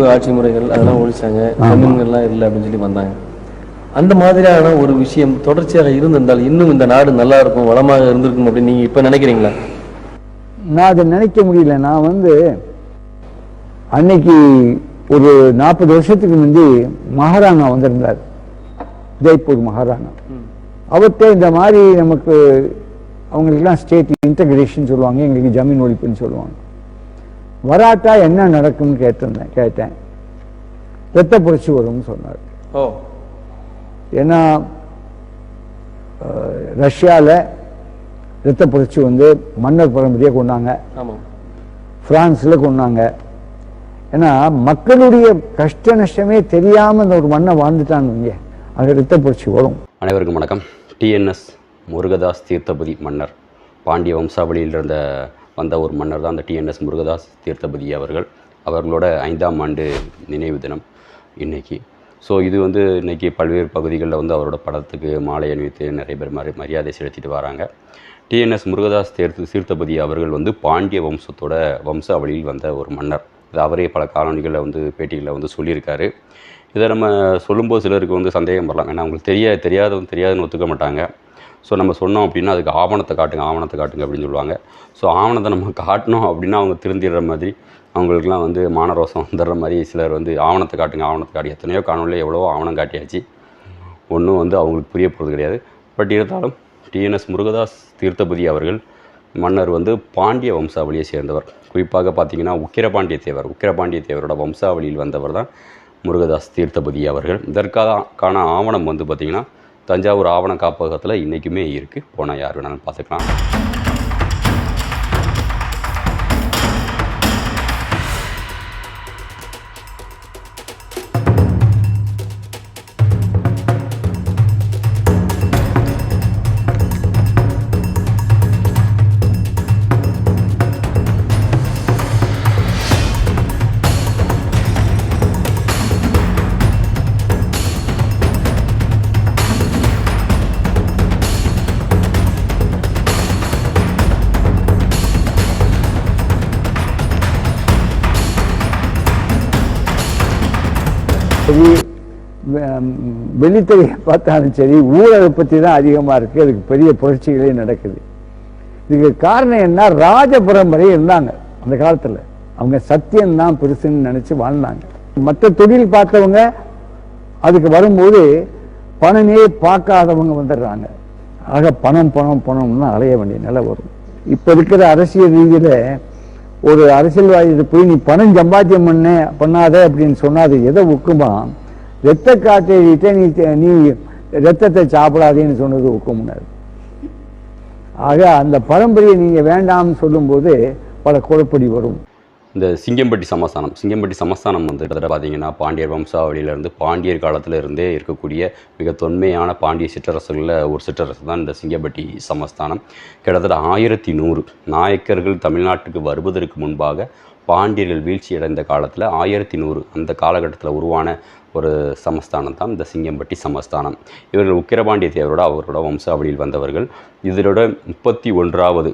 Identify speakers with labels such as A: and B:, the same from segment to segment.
A: ஆட்சி முறைகள் அதெல்லாம் ஒழிச்சாங்க தமிழ்கள்லாம் இல்லை அப்படின்னு சொல்லி வந்தாங்க. அந்த மாதிரியான ஒரு விஷயம் தொடர்ச்சியாக இருந்திருந்தால் இன்னும் இந்த நாடு நல்லா இருக்கும் வளமாக இருந்திருக்கும் அப்படின்னு நீங்க இப்ப நினைக்கிறீங்களா?
B: நான் அதை நினைக்க முடியல. நான் வந்து அன்னைக்கு ஒரு நாற்பது வருஷத்துக்கு முந்தி மகாராணா வந்திருந்தார். ஜெய்ப்பூர் மகாராணா. அவர்கிட்ட இந்த மாதிரி நமக்கு அவங்களுக்கெல்லாம் ஸ்டேட் இன்டகிரேஷன் சொல்லுவாங்க எங்களுக்கு ஜமீன் ஒழிப்புன்னு சொல்லுவாங்க. வராட்டா என்ன நடக்கும்னு கேட்டிருந்தேன் கேட்டேன். ரத்த புரட்சி வரும்னு சொன்னார்.
A: ஓ.
B: ஏன்னா ரஷ்யாவில் ரத்த புரட்சி வந்து மன்னர் பரம்பரையை கொண்டாங்க.
A: ஆமா.
B: பிரான்ஸில் கொண்டாங்க. ஏன்னா மக்களுடைய கஷ்ட நஷ்டமே தெரியாம இந்த ஒரு மண்ணை வாழ்ந்துட்டாங்க அங்க ரத்த புரட்சி வரும்.
C: அனைவருக்கும் வணக்கம். டிஎன்எஸ் முருகதாஸ் தீர்த்தபதி மன்னர். பாண்டிய வம்சாவளியில் இருந்த வந்த ஒரு மன்னர் தான் அந்த டிஎன்எஸ் முருகதாஸ் தீர்த்தபதி அவர்கள். அவர்களோட ஐந்தாம் ஆண்டு நினைவு தினம் இன்னைக்கு. ஸோ இது வந்து இன்றைக்கி பல்வேறு பகுதிகளில் வந்து அவரோட படத்துக்கு மாலை அணிவித்து நிறைய பேர் மரி மரியாதை செலுத்திட்டு வராங்க. டிஎன்எஸ் முருகதாஸ் தேர்த்து தீர்த்தபதி அவர்கள் வந்து பாண்டிய வம்சத்தோட வம்சாவளியில் வந்த ஒரு மன்னர். இது அவரே பல காலணிகளில் வந்து பேட்டிகளில் வந்து சொல்லியிருக்காரு. இதை நம்ம சொல்லும்போது சிலருக்கு வந்து சந்தேகம் வரலாம். ஏன்னா அவங்களுக்கு தெரிய தெரியாதவங்க தெரியாதுன்னு ஒத்துக்க மாட்டாங்க. ஸோ நம்ம சொன்னோம் அப்படின்னா அதுக்கு ஆவணத்தை காட்டுங்க ஆவணத்தை காட்டுங்க அப்படின்னு சொல்லுவாங்க. ஸோ ஆவணத்தை நம்ம காட்டினோம் அப்படின்னா அவங்க திருந்திடுற மாதிரி அவங்களுக்குலாம் வந்து மானரோசம் வந்துடுற மாதிரி சிலர் வந்து ஆவணத்தை காட்டுங்க ஆவணத்தை காட்டி எத்தனையோ காணொலியில் எவ்வளோ ஆவணம் காட்டியாச்சு. ஒன்றும் வந்து அவங்களுக்கு புரிய போகிறது கிடையாது. பட் இருந்தாலும் டிஎன்எஸ் முருகதாஸ் தீர்த்தபதி அவர்கள் மன்னர் வந்து பாண்டிய வம்சாவளியை சேர்ந்தவர். குறிப்பாக பார்த்தீங்கன்னா உக்கிரபாண்டிய தேவர் உக்கிரபாண்டிய தேவரோட வம்சாவளியில் வந்தவர் தான் முருகதாஸ் தீர்த்தபதி அவர்கள். இதற்கான ஆவணம் வந்து பார்த்திங்கன்னா தஞ்சாவூர் ஆவண காப்பகத்தில் இன்றைக்குமே இருக்குது போனால் யார் வேணாலும் பார்த்துக்கலாம்.
B: சரி வெளித்துறையை பார்த்தாலும் சரி ஊழலை பற்றி தான் அதிகமாக இருக்குது அதுக்கு பெரிய புரட்சிகளே நடக்குது. இதுக்கு காரணம் என்ன? ராஜ பரம்பரை இருந்தாங்க அந்த காலத்தில். அவங்க சத்தியம் தான் பெருசுன்னு நினச்சி வாழ்ந்தாங்க. மற்ற தொழில் பார்த்தவங்க அதுக்கு வரும்போது பணமே பார்க்காதவங்க வந்துடுறாங்க. ஆக பணம் பணம் பணம்னு அலைய வேண்டிய நிலை வரும். இப்போ இருக்கிற அரசியல் ரீதியில் ஒரு அரசியல்வாதி போய் நீ பணம் சம்பாத்தியம் பண்ண பண்ணாத அப்படின்னு சொன்னால் அது எதை ஒக்குமா ரத்த காட்டேறிட்ட நீ நீ ரத்தத்தை சாப்பிடாதேன்னு சொன்னது ஒக்கும்னாரு ஆக அந்த பரம்பரையை நீங்கள் வேண்டாம்னு சொல்லும்போது பல குழப்படி வரும்.
C: இந்த சிங்கம்பட்டி சமஸ்தானம். சிங்கம்பட்டி சமஸ்தானம் வந்து கிட்டத்தட்ட பார்த்தீங்கன்னா பாண்டியர் வம்சாவளியிலேருந்து பாண்டியர் காலத்தில் இருந்தே இருக்கக்கூடிய மிக தொன்மையான பாண்டிய சிற்றரசுகளில் ஒரு சிற்றரசு தான் இந்த சிங்கம்பட்டி சமஸ்தானம். கிட்டத்தட்ட ஆயிரத்தி நூறு நாயக்கர்கள் தமிழ்நாட்டுக்கு வருவதற்கு முன்பாக பாண்டியர்கள் வீழ்ச்சி அடைந்த காலத்தில் ஆயிரத்தி நூறு அந்த காலகட்டத்தில் உருவான ஒரு சமஸ்தானம் தான் இந்த சிங்கம்பட்டி சமஸ்தானம். இவர்கள் உக்கிரபாண்டிய தேவரோட அவரோட வம்சாவளியில் வந்தவர்கள். இதனோட முப்பத்தி ஒன்றாவது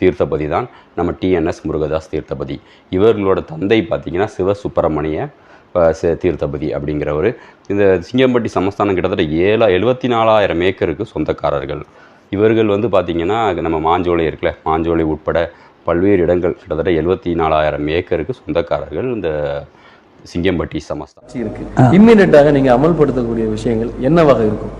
C: தீர்த்தபதி தான் நம்ம டிஎன்எஸ் முருகதாஸ் தீர்த்தபதி. இவர்களோட தந்தை பார்த்திங்கன்னா சிவசுப்பிரமணிய தீர்த்தபதி அப்படிங்கிறவர். இந்த சிங்கம்பட்டி சமஸ்தானம் கிட்டத்தட்ட ஏழா எழுபத்தி நாலாயிரம் ஏக்கருக்கு சொந்தக்காரர்கள். இவர்கள் வந்து பார்த்திங்கன்னா நம்ம மாஞ்சோலை இருக்குல்ல மாஞ்சோலை உட்பட பல்வேறு இடங்கள் கிட்டத்தட்ட எழுபத்தி நாலாயிரம் ஏக்கருக்கு சொந்தக்காரர்கள் இந்த சிங்கம்பட்டி
A: சமஸ்தான் இருக்குது இம்மிடியட்டாக நீங்கள் அமல்படுத்தக்கூடிய விஷயங்கள் என்னவாக இருக்கும்?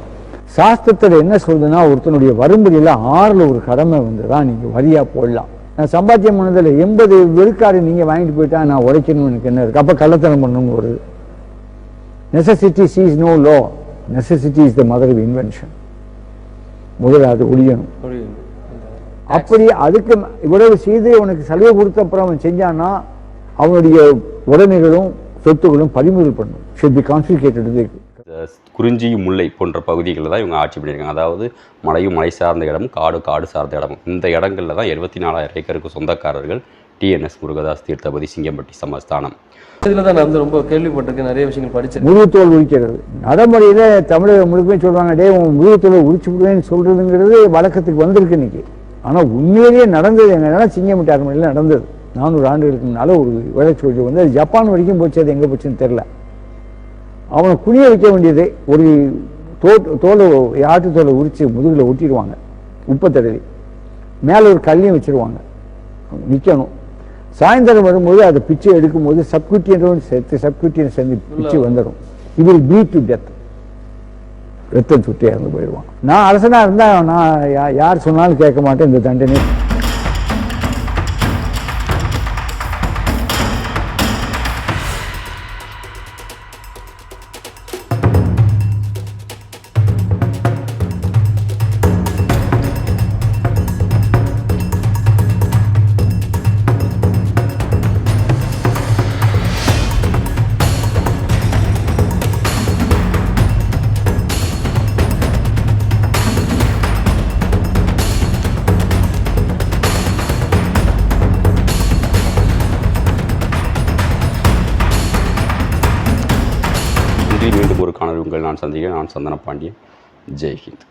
B: சாஸ்திரத்தில் என்ன சொல்றதுன்னா ஒருத்தனுடைய வரும்படியில் ஆறுல ஒரு கடமை வந்து தான் நீங்க வரியா போடலாம். நான் சம்பாத்தியம் பண்ணதில் எண்பது விழுக்காடு நீங்க வாங்கிட்டு போயிட்டா நான் உழைக்கணும் எனக்கு என்ன இருக்கு? அப்ப கள்ளத்தனம் பண்ணணும் வருது necessity knows no law necessity is the mother of invention முதல்ல அது ஒழியணும். அப்படி அதுக்கு இவ்வளவு செய்து அவனுக்கு சலுகை கொடுத்த அப்புறம் அவன் செஞ்சான்னா அவனுடைய உடைமைகளும் சொத்துகளும் பறிமுதல் பண்ணும். ஷுட் பி கான்ஃபிகேட்டட்
C: குறிஞ்சி முல்லை போன்ற பகுதிகளில் தான் இவங்க ஆட்சி பண்ணியிருக்காங்க. அதாவது மலையும் மலை சார்ந்த இடமும் காடு காடு சார்ந்த இடமும் இந்த இடங்களில் தான் எழுபத்தி நாலாயிரம் ஏக்கருக்கு சொந்தக்காரர்கள் டிஎன்எஸ் முருகதாஸ் தீர்த்தபதி சிங்கம்பட்டி சமஸ்தானம்.
A: இதுல தான் நான் வந்து ரொம்ப கேள்விப்பட்டிருக்கேன் நிறைய விஷயங்கள் படிச்சிருக்கேன்.
B: முருகத்தோல் உரிக்கிறது. நடைமுறையில தமிழகம் முழுக்கவே சொல்றாங்க டே உன் முருகத்தோலை உரிச்சு விடுவேன்னு சொல்றதுங்கிறது வழக்கத்துக்கு வந்திருக்கு இன்னைக்கு. ஆனா உண்மையிலேயே நடந்தது என்னன்னா சிங்கமிட்டி அரண்மனையில் நடந்தது. நானூறு ஆண்டுகளுக்கு முன்னால் ஒரு வெள்ளச்சோழி வந்து அது ஜப்பான் வரைக்கும் போச்சு அது எங்கே போச்சுன்னு தெரில அவனை குனிய வைக்க வேண்டியது ஒரு தோ தோலை ஆட்டு தோலை உரித்து முதுகில் ஒட்டிடுவாங்க. உப்பை தடவி மேலே ஒரு கல்லையும் வச்சிருவாங்க. நிற்கணும் சாயந்தரம் வரும்போது அதை பிச்சை எடுக்கும்போது சப்குட்டியனோடு சேர்த்து சப்குட்டியன் சேர்ந்து பிச்சு வந்துடும். இதில் பீட் டு டெத் ரத்தம் சுற்றி இறந்து போயிடுவான் நான் அரசனாக இருந்தால் நான் யார் சொன்னாலும் கேட்க மாட்டேன். இந்த தண்டனை
C: நன்றி. மீண்டும் ஒரு காணொலி உங்கள் நான் சந்திக்கிறேன். நான் சந்தன பாண்டியன் ஜெய்ஹிந்த்.